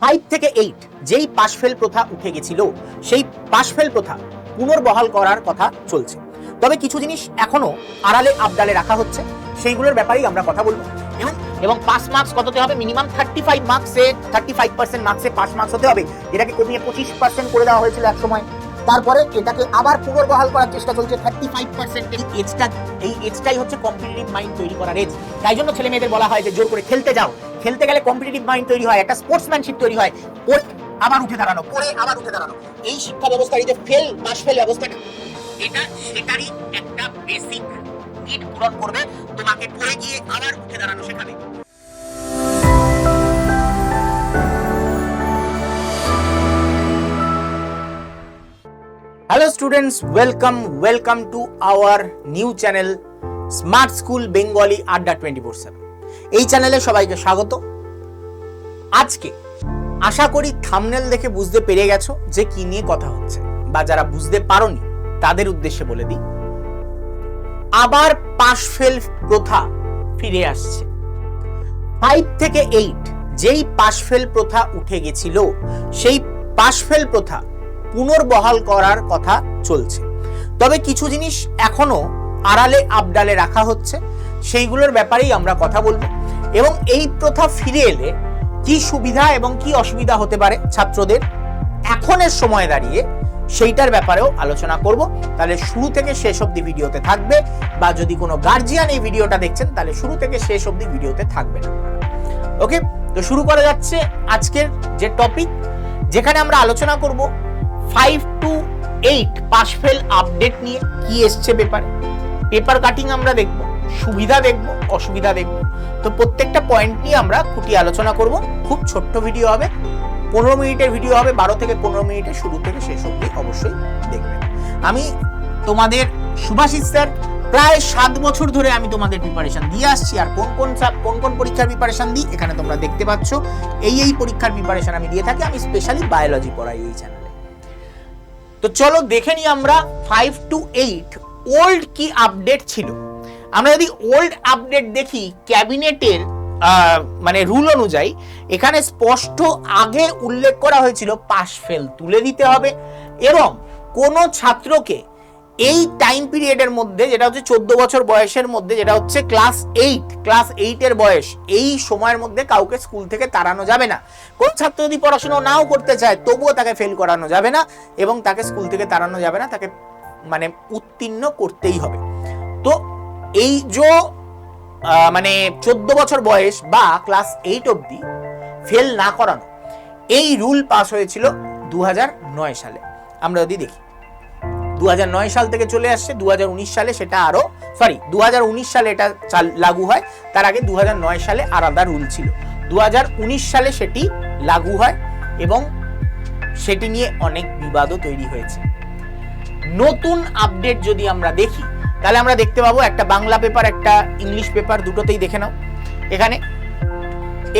Five থেকে eight যেই pass fail প্রথা উঠে গেছিল, সেই পাশফেল প্রথা পুনর্বহাল করার কথা চলছে। তবে কিছু জিনিস এখনও আড়ালে আবডালে রাখা হচ্ছে, সেইগুলোর ব্যাপারেই আমরা কথা বলব। এবং এবং পাস মার্কস কততে হবে? মিনিমাম থার্টি ফাইভ মার্কসে থার্টি ফাইভ পার্সেন্ট মার্কসে পাস মার্কস হতে হবে। এটাকে কমিয়ে পঁচিশ পার্সেন্ট করে দেওয়া হয়েছিল এক সময়। তারপরে এটাকে আবার পুনর্বহাল করার চেষ্টা চলছে থার্টি ফাইভ পার্সেন্ট এই এজটা এই এজটাই হচ্ছে কম্পিটিটিভ মাইন্ড তৈরি করার এজ তাই জন্য ছেলে মেয়েদের বলা হয় যে, জোর করে খেলতে যাও। খেলতে গেলে কম্পিটিটিভ মাইন্ড তৈরি হয়, একটা স্পোর্টসম্যানশিপ তৈরি হয়। পড়ে আবার উঠে দাঁড়ানো পড়ে আবার উঠে দাঁড়ানো। এই শিক্ষা ব্যবস্থার এই যে ফেল পাস ফেল ব্যবস্থাটা এটা সেটারই একটা বেসিক নিড পূরণ করবে, তোমাকে পড়ে গিয়ে আবার উঠে দাঁড়ানো শেখাবে। Hello students welcome welcome to our new channel smart school Bengali আড্ডা টোয়েন্টি ফোর সেভেন এই চ্যানেলে সবাইকে স্বাগত। আজকে আশা করি থামনেল দেখে বুঝতে পেরে গেছো যে কি নিয়ে কথা হচ্ছে বা যারা বুঝতে পারোনি তাদের উদ্দেশ্যে বলে দিই। আবার পাশ ফেল প্রথা ফিরে আসছে। ফাইভ থেকে এইট যেই পাশফেল প্রথা উঠে গেছিল, সেই পাশ ফেল প্রথা পুনর্বহাল করার কথা চলছে। তবে কিছু জিনিস এখনও আড়ালে আবডালে রাখা হচ্ছে, সেইগুলোর ব্যাপারেই আমরা কথা বলব। এবং এই প্রথা ফিরে এলে কি সুবিধা এবং কি অসুবিধা হতে পারে ছাত্রদের? এখনের সময় দাঁড়িয়ে সেইটার ব্যাপারেও আলোচনা করব। তাহলে শুরু থেকে শেষ অবধি ভিডিওতে থাকবে বা যদি কোনো গার্জিয়ান এই ভিডিওটা দেখছেন, তাহলে শুরু থেকে শেষ অবধি ভিডিওতে থাকবেন ওকে? তো শুরু করা যাচ্ছে আজকের যে টপিক যেখানে আমরা আলোচনা করব five two eight pass fail update নিয়ে কি এসছে পেপারে পেপার কাটিং আমরা দেখব, সুবিধা দেখব, অসুবিধা দেখব। তো প্রত্যেকটা পয়েন্ট নিয়ে আমরা খুঁটি আলোচনা করব। খুব ছোট্ট ভিডিও হবে। পনেরো মিনিটের ভিডিও হবে। বারো থেকে পনেরো মিনিটের শুরু থেকে শেষ অবধি অবশ্যই দেখবেন। আমি তোমাদের সুভাষিস স্যার প্রায় সাত বছর ধরে আমি তোমাদের প্রিপারেশন দিয়ে আসছি। আর কোন কোন কোন কোন পরীক্ষার প্রিপারেশন দিই, এখানে তোমরা দেখতে পাচ্ছ। এই এই পরীক্ষার প্রিপারেশন আমি দিয়ে থাকি। আমি স্পেশালি বায়োলজি পড়াই এই চ্যানেলে তো চলো দেখে নিই আমরা ফাইভ টু এইট ওল্ড কি আপডেট ছিল। আমরা যদি ওল্ড আপডেট দেখি ক্যাবিনেটের মানে রুল অনুযায়ী, এখানে স্পষ্ট আগে উল্লেখ করা হয়েছিল পাশ ফেল তুলে দিতে হবে। এবং কোনো ছাত্রকে এই টাইম পিরিয়ডের মধ্যে, যেটা হচ্ছে চোদ্দ বছর বয়সের মধ্যে, যেটা হচ্ছে ক্লাস এইট ক্লাস এইটের বয়স, এই সময়ের মধ্যে কাউকে স্কুল থেকে তাড়ানো যাবে না। কোন ছাত্র যদি পড়াশোনা নাও করতে চায়, তবুও তাকে ফেল করানো যাবে না এবং তাকে স্কুল থেকে তাড়ানো যাবে না, তাকে মানে উত্তীর্ণ করতেই হবে। তো এই যে মানে চোদ্দ বছর বয়স বা ক্লাস এইট অবধি ফেল না করানো, এই রুল পাস হয়েছিল দু নয় সালে। আমরা যদি দেখি দু নয় সাল থেকে চলে আসছে, দুহাজার উনিশ সালে সেটা আরও সরি দুহাজার উনিশ সালে এটা লাগু হয়, তার আগে দু নয় সালে আলাদা রুল ছিল। দু হাজার উনিশ সালে সেটি লাগু হয় এবং সেটি নিয়ে অনেক বিবাদও তৈরি হয়েছে। নতুন আপডেট যদি আমরা দেখি তাহলে আমরা দেখতে পাবো একটা বাংলা পেপার একটা ইংলিশ পেপার দুটোতেই দেখে নাও। এখানে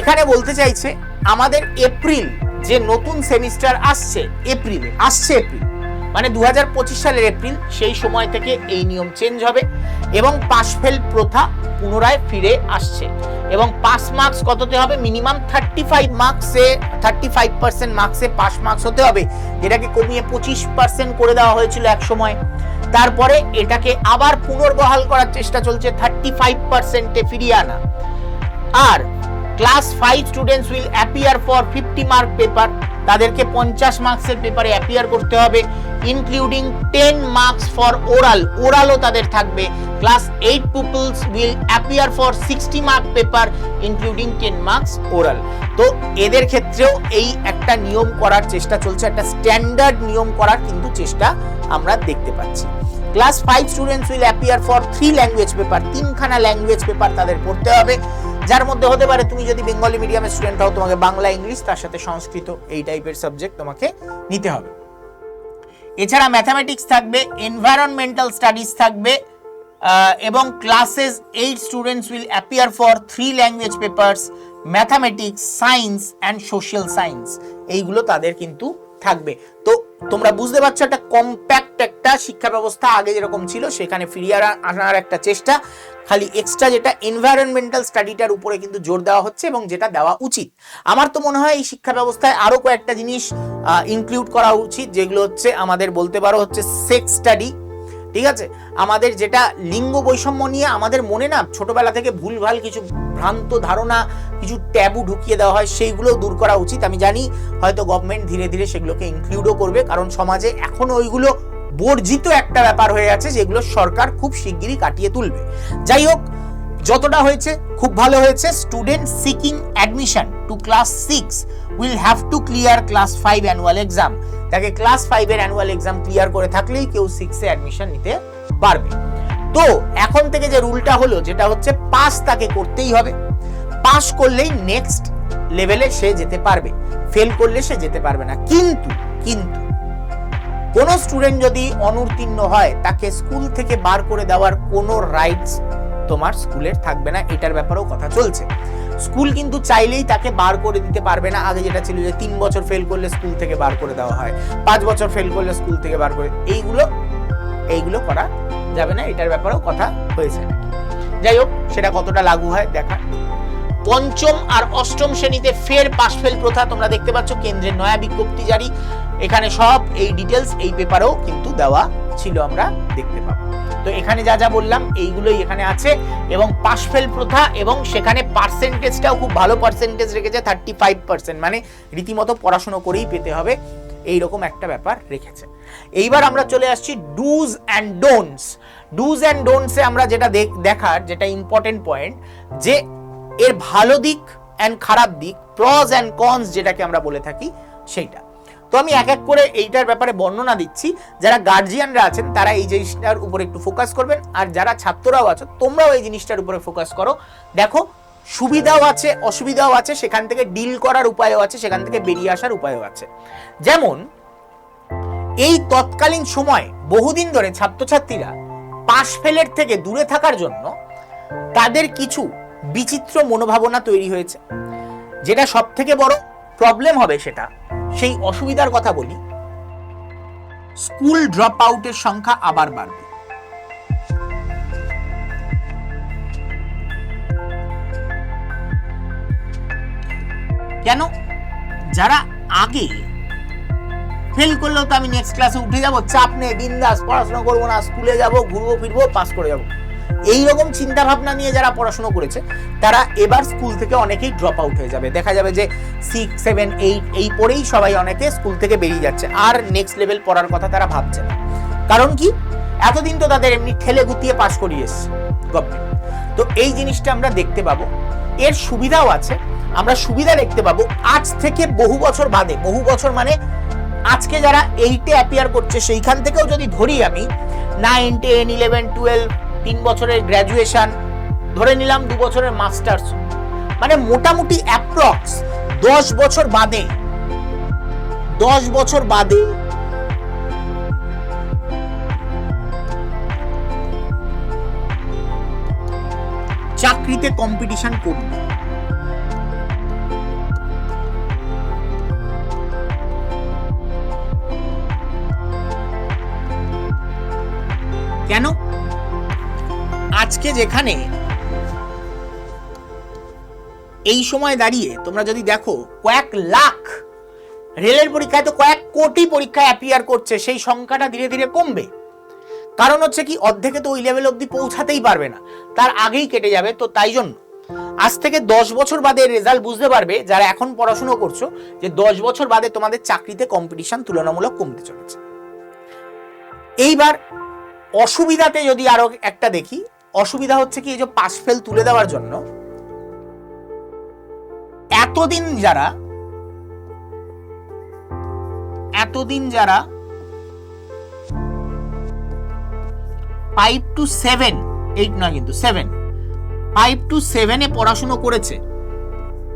এখানে বলতে চাইছে, আমাদের এপ্রিল যে নতুন সেমিস্টার আসছে এপ্রিলে আসছে এপ্রিল মানে দু হাজার পঁচিশ সালের এপ্রিল সেই সময় থেকে এই নিয়ম চেঞ্জ হবে এবং পাস ফেল প্রথা পুনরায় ফিরে আসছে। এবং পাস মার্কস কততে হবে? মিনিমাম থার্টি ফাইভ মার্কসে থার্টি ফাইভ পার্সেন্ট মার্কসে পাস মার্কস হতে হবে, যেটাকে কমিয়ে পঁচিশ পার্সেন্ট করে দেওয়া হয়েছিল এক সময়। তারপরে এটাকে আবার পুনর্বহাল করার চেষ্টা চলছে থার্টি ফাইভ পার্সেন্টে ফিরিয়ে আনা। আর class five students will appear for fifty mark paper তাদেরকে পঞ্চাশ মার্কসের পেপারে অ্যাপিয়ার করতে হবে including ten marks for oral ওরালও তাদের থাকবে। Class eight peoples will appear for sixty mark paper including ten marks oral তো এদের ক্ষেত্রেও এই একটা নিয়ম করার চেষ্টা চলছে, একটা স্ট্যান্ডার্ড নিয়ম করার কিন্তু চেষ্টা আমরা দেখতে পাচ্ছি। Class five students will appear for three language paper, তিনখানা ল্যাঙ্গুয়েজ পেপার তাদের পড়তে হবে। যার মধ্যে হতে পারে তুমি যদি বেঙ্গলি মিডিয়ামের স্টুডেন্ট হও, তোমাকে বাংলা, ইংলিশ, তার সাথে সংস্কৃত, এই টাইপের সাবজেক্ট তোমাকে নিতে হবে। এছাড়া ম্যাথামেটিক্স থাকবে, এনভায়রনমেন্টাল স্টাডিজ থাকবে এবং classes eight students will appear for three language papers, mathematics, science, and social science. এইগুলো তাদের কিন্তু থাকবে। তো তোমরা বুঝতে পারছ একটা কম্প্যাক্ট একটা শিক্ষা ব্যবস্থা আগে যেরকম ছিল, সেখানে ফিরিয়ে আনার একটা চেষ্টা। খালি এক্সট্রা যেটা এনভায়রনমেন্টাল স্টাডিটার উপরে কিন্তু জোর দেওয়া হচ্ছে এবং যেটা দেওয়া উচিত। আমার তো মনে হয় এই শিক্ষা ব্যবস্থায় আরও কয়েকটা জিনিস ইনক্লুড করা উচিত, যেগুলো হচ্ছে আমাদের বলতে পারো হচ্ছে সেক্স স্টাডি ঠিক আছে? আমাদের যেটা লিঙ্গ বৈষম্য নিয়ে আমাদের মনে না ছোটবেলা থেকে ভুলভাল কিছু ভ্রান্ত ধারণা, কিছু ট্যাবু ঢুকিয়ে দেওয়া হয়, সেইগুলো দূর করা উচিত। আমি জানি হয়তো গভর্নমেন্ট ধীরে ধীরে সেগুলোকে ইনক্লুডও করবে, কারণ সমাজে এখনও ওইগুলো বর্জিত একটা ব্যাপার হয়ে আছে, যেগুলো সরকার খুব শিগগিরই কাটিয়ে তুলবে। যাই হোক, যতটা হয়েছে খুব ভালো হয়েছে। Student seeking admission to class six will have to clear class five annual exam তাকে ক্লাস ফাইভের অ্যানুয়াল এক্সাম ক্লিয়ার করে থাকলেই কেউ সিক্সে অ্যাডমিশন নিতে পারবে। তো এখন থেকে যে রুলটা হলো, যেটা হচ্ছে পাস তাকে করতেই হবে। পাস করলেই নেক্সট লেভেলে সে যেতে পারবে। ফেল করলে সে যেতে পারবে না। কিন্তু কিন্তু কোনো স্টুডেন্ট যদি অনুত্তীর্ণ হয়, তাকে স্কুল থেকে বার করে দেওয়ার কোনো রাইটস তোমার স্কুলের থাকবে না। এটার ব্যাপারেও কথা চলছে। স্কুল কিন্তু চাইলেই তাকে বার করে দিতে পারবে না। আগে যেটা ছিল যে তিন বছর ফেল করলে স্কুল থেকে বার করে দেওয়া হয়, পাঁচ বছর ফেল করলে স্কুল থেকে বার করে, এইগুলো এইগুলো করা যাবে না, এটার ব্যাপারেও কথা হয়েছে। যাই হোক, সেটা কতটা লাগু হয় দেখা। পঞ্চম আর অষ্টম শ্রেণীতে ফের পাশ ফেল প্রথা তোমরা দেখতে পাচ্ছ, কেন্দ্রের নয়া বিজ্ঞপ্তি জারি। এখানে সব এই ডিটেলস এই পেপারেও কিন্তু দেওয়া ছিল, আমরা দেখতে পাবো। তো এখানে যা যা বললাম, এইগুলোই এখানে আছে। এবং পাশ ফেল প্রথা এবং সেখানে পার্সেন্টেজটাও খুব ভালো পার্সেন্টেজ রেখেছে থার্টি ফাইভ পার্সেন্ট মানে রীতিমতো পড়াশুনো করেই পেতে হবে। এইরকম একটা ব্যাপার রেখেছে। এইবার আমরা চলে আসছি dos and don'ts dos and ডোন্টসে আমরা যেটা দেখ- দেখার, যেটা ইম্পর্টেন্ট পয়েন্ট যে এর ভালো দিক অ্যান্ড খারাপ দিক প্রজ অ্যান্ড কনস যেটাকে আমরা বলে থাকি, সেইটা। তো আমি এক এক করে এইটার ব্যাপারে বর্ণনা দিচ্ছি। যারা গার্জিয়ানরা আছেন, তারা এই জিনিসটার উপরে একটু ফোকাস করবেন। আর যারা ছাত্ররাও আছো, তোমরাও এই জিনিসটার উপরে ফোকাস করো। দেখো, সুবিধাও আছে, অসুবিধাও আছে, সেখান থেকে ডিল করার উপায়ও আছে, সেখান থেকে বেরিয়ে আসার উপায়ও আছে। যেমন, এই তৎকালীন সময়ে বহুদিন ধরে ছাত্রছাত্রীরা পাশ ফেলের থেকে দূরে থাকার জন্য তাদের কিছু বিচিত্র মনোভাবনা তৈরি হয়েছে। যেটা সব থেকে বড় প্রবলেম হবে সেটা। সেই অসুবিধার কথা বলি, স্কুল ড্রপ আউটের সংখ্যা আবার বাড়বে। কেন? যারা আগে ফেল করলেও তো আমি নেক্সট ক্লাসে উঠে যাব, চাপ নেই, বিন্দাস, পড়াশোনা করব না, স্কুলে যাব, ঘুরবো, ফিরবো পাস করে যাব। এই রকম চিন্তা ভাবনা নিয়ে যারা পড়াশোনা করেছে, তারা এবার স্কুল থেকে অনেকেই ড্রপ আউট হয়ে যাবে। দেখা যাবে যে সিক্স সেভেন এইট এই পড়েই সবাই অনেকে স্কুল থেকে বেরিয়ে যাচ্ছে। আর নেক্সট লেভেল পড়ার কথা তারা ভাবছে না। কারণ কি? এতদিন তো তাদের এমনি ঠেলে গুতিয়ে পাস করিয়ে এসছে গভর্নমেন্ট তো এই জিনিসটা আমরা দেখতে পাবো। এর সুবিধাও আছে। আমরা সুবিধা দেখতে পাবো আজ থেকে বহু বছর বাদে। বহু বছর মানে আজকে যারা এইটে অ্যাপিয়ার করছে, সেইখান থেকেও যদি ধরি আমি নাইন টেন ইলেভেন টুয়েলভ তিন বছরের গ্র্যাজুয়েশান ধরে নিলাম দু বছরের মাস্টার্স মানে মোটামুটি অ্যাপ্রক্স দশ বছর বাদে, দশ বছর বাদে চাকরিতে কম্পিটিশন করবে। আজকে যেখানে এই সময় দাঁড়িয়ে তোমরা যদি দেখো, কয়েক লাখ রেলের পরীক্ষায় তো কয়েক কোটি পরীক্ষায় অ্যাপিয়ার করছে, সেই সংখ্যাটা ধীরে ধীরে কমবে। কারণ হচ্ছে কি, অর্ধেকে তো ওই লেভেল অবধি পৌঁছাতেই পারবে না। তার আগেই কেটে যাবে, তো তাই জন্য। আজ থেকে দশ বছর বাদে রেজাল্ট বুঝতে পারবে, যারা এখন পড়াশুনো করছ, যে দশ বছর বাদে তোমাদের চাকরিতে কম্পিটিশন তুলনামূলক কমতে চলেছে। এইবার অসুবিধাতে যদি আরও একটা দেখি অসুবিধা হচ্ছে কি, এই যে পাস ফেল তুলে দেওয়ার জন্য এতদিন যারা এতদিন যারা ফাইভ টু সেভেন এইট নয় কিন্তু সেভেন ফাইভ টু সেভেনে পড়াশুনো করেছে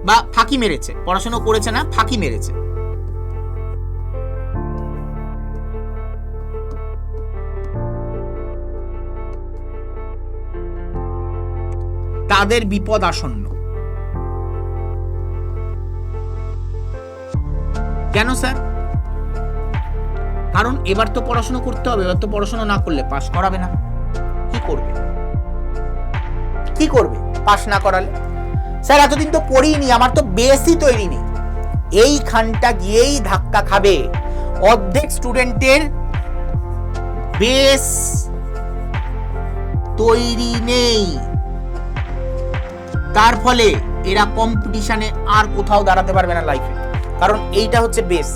বা ফাঁকি মেরেছে, পড়াশুনো করেছে না, ফাঁকি মেরেছে। তাদের বিপদ আসন্ন। কেন, স্যার? কারণ এবার তো পড়াশোনা করতে হবে, এবার তো পড়াশোনা না করলে পাশ করাবে না। কি করবে? কি করবে পাশ না করালে? স্যার, এতদিন তো পড়িনি আমার তো বেসই তৈরি নেই। এইখানটা গিয়েই ধাক্কা খাবে অর্ধেক স্টুডেন্টের বেশ তৈরি নেই। তার ফলে এরা কম্পিটিশনে আর কোথাও দাঁড়াতে পারবে না লাইফে কারণ এইটা হচ্ছে বেস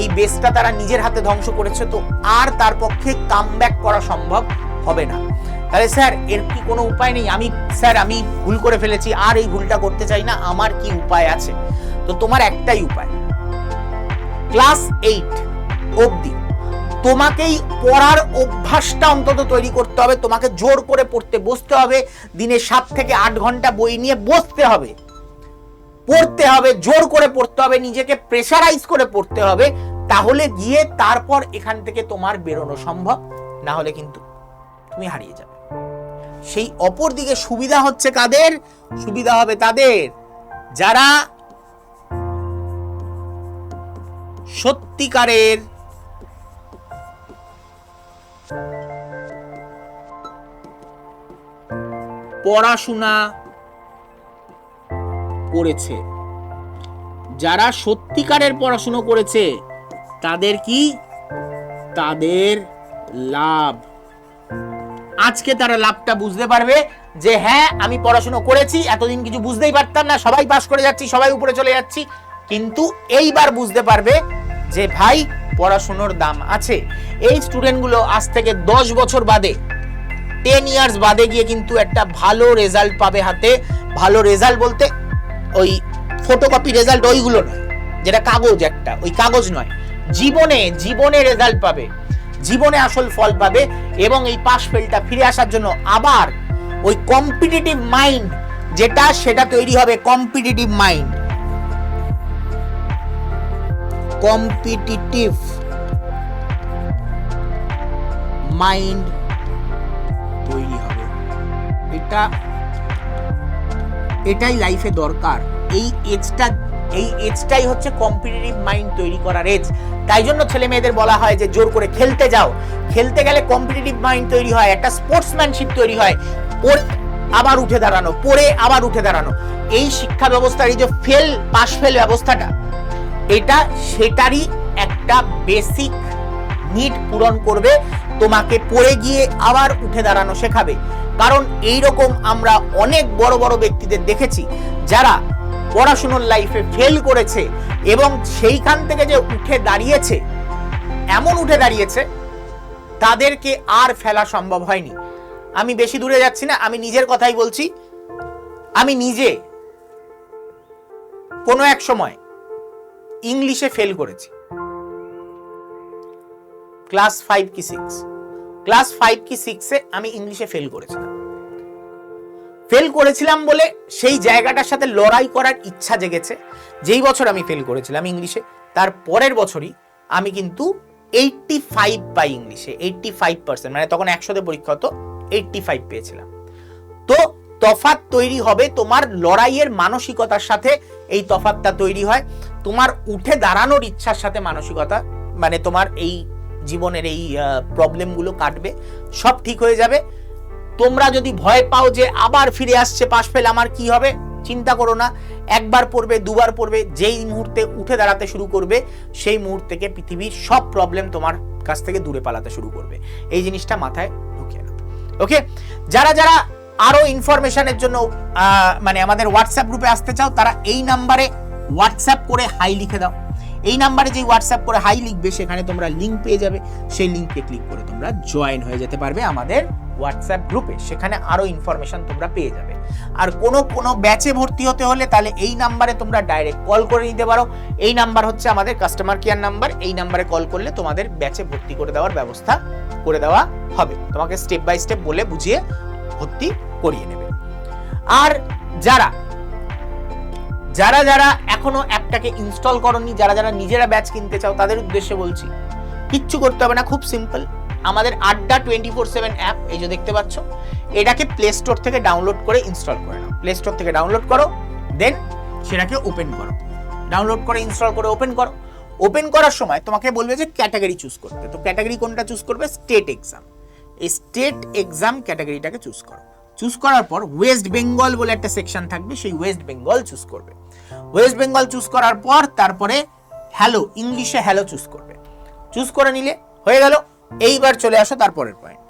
এই বেসটা তারা নিজের হাতে ধ্বংস করেছে তো আর তার পক্ষে কাম করা সম্ভব হবে না। তাহলে স্যার, এর কি কোনো উপায় নেই? আমি, স্যার, আমি ভুল করে ফেলেছি, আর এই ভুলটা করতে চাই না, আমার কি উপায় আছে? তো তোমার একটাই উপায়। ক্লাস এইট অবধি তোমাকেই পড়ার অভ্যাসটা অন্তত তৈরি করতে হবে, তোমাকে জোর করে পড়তে বসতে হবে, দিনে সাত থেকে আট ঘণ্টা বই নিয়ে বসতে হবে। পড়তে হবে, জোর করে পড়তে হবে, নিজেকে প্রেশারাইজ করে পড়তে হবে, তাহলে গিয়ে তারপর এখান থেকে তোমার বেরোনো সম্ভব, না হলে কিন্তু তুমি হারিয়ে যাবে। সেই অপর দিকে সুবিধা হচ্ছে কাদের? সুবিধা হবে তাদের, যারা সত্যিকারের পড়াশোনা করেছে। যারা সত্যিকারের পড়াশুনো করেছে, তাদের কি? তাদের লাভ। আজকে তারা লাভটা বুঝতে পারবে যে হ্যাঁ আমি পড়াশুনো করেছি, এতদিন কিছু বুঝতেই পারতাম না, সবাই পাস করে যাচ্ছি, সবাই উপরে চলে যাচ্ছি, কিন্তু এইবার বুঝতে পারবে যে ভাই, পড়াশুনোর দাম আছে। এই স্টুডেন্টগুলো আজ থেকে দশ বছর বাদে টেন ইয়ার্স বাদে গিয়ে কিন্তু একটা ভালো রেজাল্ট পাবে হাতে। ভালো রেজাল্ট বলতে ওই ফটোকপি রেজাল্ট ওইগুলো নয়, যেটা কাগজ একটা, ওই কাগজ নয়। জীবনে জীবনে রেজাল্ট পাবে, জীবনে আসল ফল পাবে এবং এই পাশ ফেলটা ফিরে আসার জন্য আবার ওই কম্পিটিটিভ মাইন্ড যেটা, সেটা তৈরি হবে কম্পিটিটিভ মাইন্ড কম্পিটিটিভ মাইন্ড তৈরি হবে। এটা, এটাই লাইফে দরকার। এই এজটা এই এজটাই হচ্ছে কম্পিটিটিভ মাইন্ড তৈরি করার এজ তাই জন্য ছেলে মেয়েদের বলা হয় যে, জোর করে খেলতে যাও। খেলতে গেলে কম্পিটিটিভ মাইন্ড তৈরি হয়, একটা স্পোর্টসম্যানশিপ তৈরি হয়। পড়ে আবার উঠে দাঁড়ানো, পড়ে আবার উঠে দাঁড়ানো। এই শিক্ষা ব্যবস্থার, এই যে ফেল পাশ ফেল ব্যবস্থাটা এটা সেটারই একটা বেসিক নিড পূরণ করবে, তোমাকে পড়ে গিয়ে আবার উঠে দাঁড়ানো শেখাবে। কারণ এই রকম আমরা অনেক বড় বড় ব্যক্তিদের দেখেছি, যারা পড়াশুনোর লাইফে ফেল করেছে এবং সেইখান থেকে যে উঠে দাঁড়িয়েছে, এমন উঠে দাঁড়িয়েছে, তাদেরকে আর ফেলা সম্ভব হয়নি। আমি বেশি দূরে যাচ্ছি না, আমি নিজের কথাই বলছি। আমি নিজে কোনো এক সময় ইংলিশে ফেল করেছি। ক্লাস ফাইভ কি সিক্স ক্লাস ফাইভ কি সিক্সে আমি ইংলিশে ফেল করেছিলাম। ফেল করেছিলাম বলে সেই জায়গাটার সাথে লড়াই করার ইচ্ছা জেগেছে। যেই বছর আমি ফেল করেছিলাম ইংলিশে, তার পরের বছরই আমি কিন্তু এইটটি ফাইভ পাই ইংলিশে এইটটি ফাইভ পার্সেন্ট মানে তখন একশোতে পরীক্ষা হতো এইটটি ফাইভ পেয়েছিলাম। তো তফাত তৈরি হবে তোমার লড়াইয়ের মানসিকতার সাথে এই তফাতটা তৈরি হয়। তোমার উঠে দাঁড়ানোর ইচ্ছার সাথে মানসিকতা মানে তোমার এই জীবনের এই প্রবলেমগুলো কাটবে, সব ঠিক হয়ে যাবে। তোমরা যদি ভয় পাও যে আবার ফিরে আসছে, পাশ ফেল, আমার কি হবে? চিন্তা করো না। একবার পড়বে, দুবার পড়বে, যেই মুহূর্তে উঠে দাঁড়াতে শুরু করবে, সেই মুহূর্ত থেকে পৃথিবীর সব প্রবলেম তোমার কাছ থেকে দূরে পালাতে শুরু করবে। এই জিনিসটা মাথায় ঢুকিয়ে নাও। ওকে যারা যারা আরও ইনফরমেশনের জন্য মানে আমাদের হোয়াটসঅ্যাপ গ্রুপে আসতে চাও, তারা এই নাম্বারে হোয়াটসঅ্যাপ করে হাই লিখে দাও। এই নাম্বারে যে হোয়াটসঅ্যাপ করে হাই লিখবে, সেখানে তোমরা লিংক পেয়ে যাবে। সেই লিঙ্কে ক্লিক করে তোমরা জয়েন হয়ে যেতে পারবে আমাদের হোয়াটসঅ্যাপ গ্রুপে সেখানে আরও ইনফরমেশন তোমরা পেয়ে যাবে। আর কোনো কোনো ব্যাচে ভর্তি হতে হলে তাহলে এই নাম্বারে তোমরা ডাইরেক্ট কল করে নিতে পারো। এই নাম্বার হচ্ছে আমাদের কাস্টমার কেয়ার নাম্বার এই নাম্বারে কল করলে তোমাদের ব্যাচে ভর্তি করে দেওয়ার ব্যবস্থা করে দেওয়া হবে। তোমাকে স্টেপ বাই স্টেপ বলে বুঝিয়ে ভর্তি করিয়ে নেবে। আর যারা যারা যারা এখনও অ্যাপটাকে ইনস্টল করনি, যারা যারা নিজেরা ব্যাচ কিনতে চাও, তাদের উদ্দেশ্যে বলছি, কিচ্ছু করতে হবে না, খুব সিম্পল আমাদের আড্ডা টোয়েন্টি ফোর সেভেন অ্যাপ এই যে দেখতে পাচ্ছ, এটাকে প্লে স্টোর থেকে ডাউনলোড করে ইনস্টল করে নাও। প্লে স্টোর থেকে ডাউনলোড করো দেন সেটাকে ওপেন করো। ডাউনলোড করে ইনস্টল করে ওপেন করো। ওপেন করার সময় তোমাকে বলবে যে ক্যাটাগরি চুজ করতে। তো ক্যাটাগরি কোনটা চুজ করবে? স্টেট এক্সাম এই স্টেট এক্সাম ক্যাটাগরিটাকে চুজ করো। চুজ করার পর ওয়েস্ট বেঙ্গল বলে একটা সেকশন থাকবে, সেই ওয়েস্ট বেঙ্গল চুজ করবে। ওয়েস্ট বেঙ্গল চুজ করার পর তারপরে হ্যালো ইংলিশে হ্যালো চুজ করবে। চুজ করে নিলে, হয়ে গেল, এইবার চলে আসো তারপরের পয়েন্ট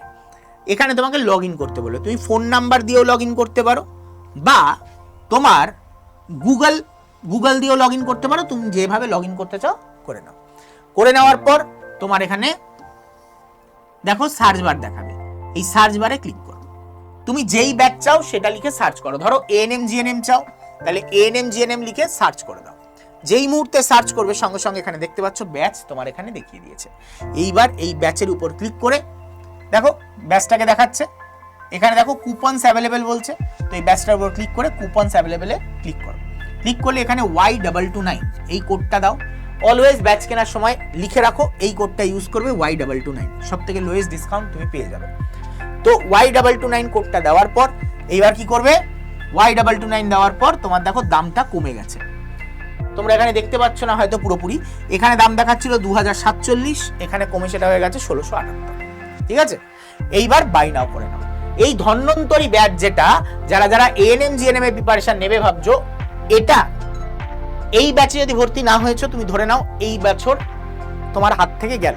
এখানে তোমাকে লগ ইন করতে বলে, তুমি ফোন নাম্বার দিয়েও লগ ইন করতে পারো, বা তোমার গুগল গুগল দিয়েও লগ ইন করতে পারো, তুমি যেভাবে লগ ইন করতে চাও করে নাও। করে নেওয়ার পর তোমার এখানে দেখো সার্চ বার দেখাবে। এই সার্চ বারে ক্লিক করো। তুমি যেই ব্যাচ চাও সেটা লিখে সার্চ করো। ধরো এএনএম জিএনএম চাও। তাহলে এএনএম জিএনএম লিখে সার্চ করে দাও। যেই মুহূর্তে সার্চ করবে, সঙ্গে সঙ্গে এখানে দেখতে পাচ্ছ ব্যাচ তোমার এখানে দেখিয়ে দিয়েছে। এইবার এই ব্যাচের উপর ক্লিক করে দেখো ব্যাচটাকে দেখাচ্ছে। এখানে দেখো কুপনস অ্যাভেলেবেল বলছে। তো এই ব্যাচটার উপর ক্লিক করে কুপনস অ্যাভেলেবেলে ক্লিক করো। ক্লিক করলে এখানে ওয়াই ডাবল টু নাইন এই কোডটা দাও। অলওয়েজ ব্যাচ কেনার সময় লিখে রাখো, এই কোডটা ইউজ করবে ওয়াই ডাবল টু নাইন সব থেকে লোয়েস্ট ডিসকাউন্ট তুমি পেয়ে যাবে। তো ওয়াই ডাবল টু নাইন কোডটা দেওয়ার পর এইবার কি করবে? ওয়াই ডাবল টু নাইন দেওয়ার পর তোমার দেখো দামটা কমে গেছে। তোমরা এখানে দেখতে পাচ্ছ না হয়তো পুরোপুরি। এখানে দাম দেখাচ্ছিল দু হাজার সাতচল্লিশ, এখানে কমে সেটা হয়ে গেছে ষোলোশো আটাত্তর। ঠিক আছে? এইবার বাই নাও করে নাও। এই ধন্বন্তরী ব্যাচ যেটা, যারা যারা এএনএম জিএনএম এর প্রিপারেশন নেবে ভাবছ, এটা এই ব্যাচে যদি ভর্তি না হয়েছো, তুমি ধরে নাও এই বছর তোমার হাত থেকে গেল।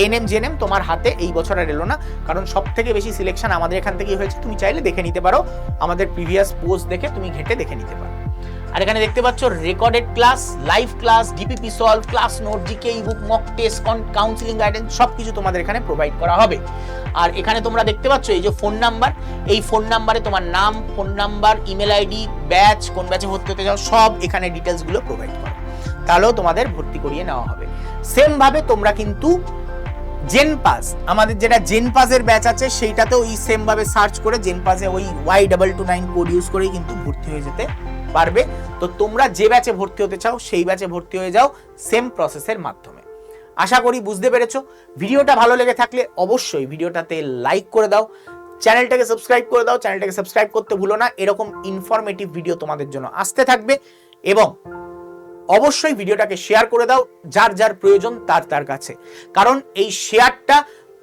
এএনএম জেএনএম তোমার হাতে এই বছর আর এলো না। কারণ সব থেকে বেশি সিলেকশন আমাদের এখান থেকেই হয়েছে। তুমি চাইলে দেখে নিতে পারো। আমাদের প্রিভিয়াস পোস্ট দেখে তুমি ঘেটে দেখে নিতে পারো। আর এখানে দেখতে পাচ্ছ recorded class live class DPP solve class note GK ebook mock test counselling guidance সব কিছু তোমাদের এখানে প্রোভাইড করা হবে। আর এখানে তোমরা দেখতে পাচ্ছ এই যে ফোন নাম্বার এই ফোন নাম্বারে তোমার নাম phone number email ID batch কোন ব্যাচে ভর্তি হতে যাও সব এখানে ডিটেলসগুলো প্রোভাইড করো। তাহলেও তোমাদের ভর্তি করিয়ে নেওয়া হবে। সেম ভাবে তোমরা কিন্তু জেন পাস আমাদের যেটা জেন পাসের ব্যাচ আছে, সেইটাতেও ওই সেম ভাবে সার্চ করে জেন পাসে ওই Y double two nine code use করেই কিন্তু ভর্তি হয়ে যেতে পারবে। তো তোমরা যে ব্যাচে ভর্তি হতে চাও, সেই ব্যাচে ভর্তি হয়ে যাও সেম প্রসেসের মাধ্যমে। আশা করি বুঝতে পেরেছ। ভিডিওটা ভালো লেগে থাকলে অবশ্যই ভিডিওটাতে লাইক করে দাও। চ্যানেলটাকে সাবস্ক্রাইব করে দাও। চ্যানেলটাকে সাবস্ক্রাইব করতে ভুলো না। এরকম ইনফরমেটিভ ভিডিও তোমাদের জন্য আসতে থাকবে। এবং অবশ্যই ভিডিওটাকে শেয়ার করে দাও, যার যার প্রয়োজন তার তার কাছে। কারণ এই শেয়ারটা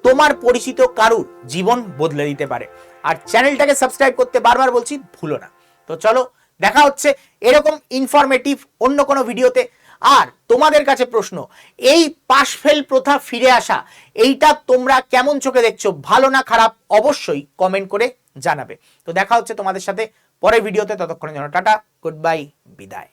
তোমার পরিচিত কারুর জীবন বদলে দিতে পারে। আর চ্যানেলটাকে সাবস্ক্রাইব করতে বারবার বলছি, ভুলো না। তো চলো, দেখা হচ্ছে এরকম ইনফরমেটিভ অন্য কোনো ভিডিওতে। আর তোমাদের কাছে প্রশ্ন, এই পাশ ফেল প্রথা ফিরে আসা, এইটা তোমরা কেমন চোখে দেখছ, ভালো না খারাপ, অবশ্যই কমেন্ট করে জানাবে। তো দেখা হচ্ছে তোমাদের সাথে পরের ভিডিওতে, ততক্ষণের জন্য টাটা গুড বাই বিদায়।